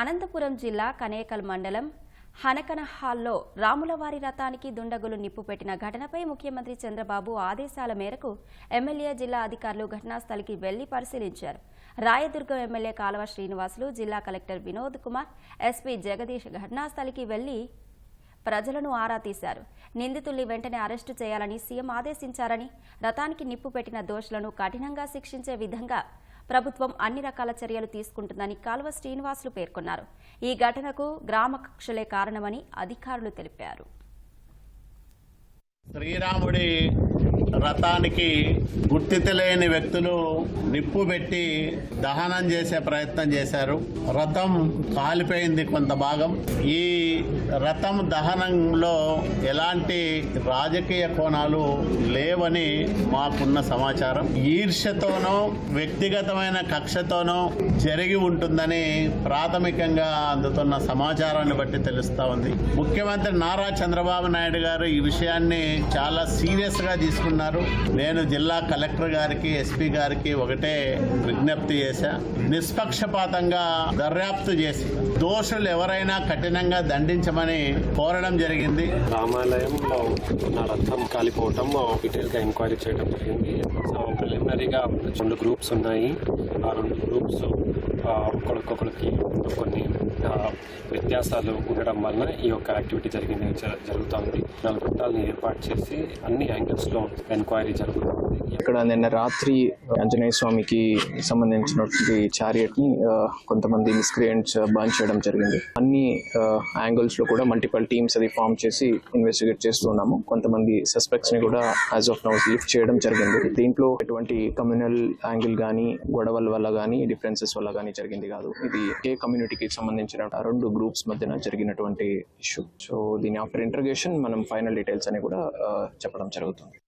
అనంతపురం జిల్లా కనేకల్ మండలం హనకనహాల్లో రాములవారి రథానికి దుండగులు నిప్పు పెట్టిన ఘటనపై ముఖ్యమంత్రి చంద్రబాబు ఆదేశాల మేరకు ఎమ్మెల్యే జిల్లా అధికారులు ఘటనాస్థలికి వెళ్ళి పరిశీలించారు. రాయదుర్గం ఎమ్మెల్యే కాలవ శ్రీనివాసులు జిల్లా కలెక్టర్ వినోద్ కుమార్ ఎస్పీ జగదీష్ ఘటనాస్థలికి వెళ్ళి ప్రజలను ఆరా తీశారు. నిందితుల్ని వెంటనే అరెస్టు చేయాలని సీఎం ఆదేశించారని రథానికి నిప్పు పెట్టిన దోషులను కఠినంగా శిక్షించే విధంగా ప్రభుత్వం అన్ని రకాల చర్యలు తీసుకుంటుందని కాల్వ శ్రీనివాసులు పేర్కొన్నారు. ఈ ఘటనకు గ్రామ కక్షలే కారణమని అధికారులు తెలిపారు. శ్రీరాముడి రథానికి గుర్తు లేని వ్యక్తులు నిప్పు పెట్టి దహనం చేసే ప్రయత్నం చేశారు. రథం కాలిపోయింది కొంత భాగం. ఈ రథం దహనంలో ఎలాంటి రాజకీయ కోణాలు లేవని మాకున్న సమాచారం. ఈర్ష్యతోనో వ్యక్తిగతమైన కక్షతోనో జరిగి ఉంటుందని ప్రాథమికంగా అందుతున్న సమాచారాన్ని బట్టి తెలుస్తా ఉంది. ముఖ్యమంత్రి నారా చంద్రబాబు నాయుడు గారు ఈ విషయాన్ని చాలా సీరియస్గా తీసుకున్నారు. ఉన్నారు నేను జిల్లా కలెక్టర్ గారికి ఎస్పీ గారికి ఒకటే విజ్ఞప్తి చేశా. నిష్పక్షపాతంగా దర్యాప్తు చేసి దోషులు ఎవరైనా కఠినంగా దండించమని కోరడం జరిగింది. రామాలయంలో నా రథం కాలిపోవటం ఎంక్వైరీ చేయడం జరిగింది. సో ప్రిలిమినరీగా రెండు గ్రూప్స్ ఉన్నాయి. ఆ రెండు గ్రూప్స్ ఒకరికొకరికి కొన్ని వ్యత్యాసాలు ఉండడం వలన ఈ యొక్క యాక్టివిటీ జరిగింది జ- నాలుగు గుట్టాలను ఏర్పాటు చేసి అన్ని యాంగిల్స్లో ఎంక్వైరీ జరుగుతుంది. ఇక్కడ నిన్న రాత్రి ఆంజనేయ స్వామికి సంబంధించినటువంటి చారియట్ని కొంతమంది మిస్క్రియంట్స్ బర్న్ చేయడం జరిగింది. అన్ని యాంగిల్స్లో కూడా మల్టిపల్ టీమ్స్ అది ఫామ్ చేసి ఇన్వెస్టిగేట్ చేస్తున్నాము. కొంతమంది సస్పెక్ట్స్ని కూడా యాజ్ ఆఫ్ నౌ లిఫ్ట్ చేయడం జరిగింది. దీంట్లో ఎటువంటి కమ్యూనల్ యాంగిల్ కానీ గొడవల వల్ల కానీ డిఫరెన్సెస్ వల్ల కానీ జరిగింది కాదు. ఇది ఏ కమ్యూనిటీకి సంబంధించిన రెండు గ్రూప్స్ మధ్యన జరిగినటువంటి ఇష్యూ సో దీని ఆఫ్టర్ ఇంటర్గేషన్ మనం ఫైనల్ డీటెయిల్స్ అని కూడా చెప్పడం జరుగుతుంది.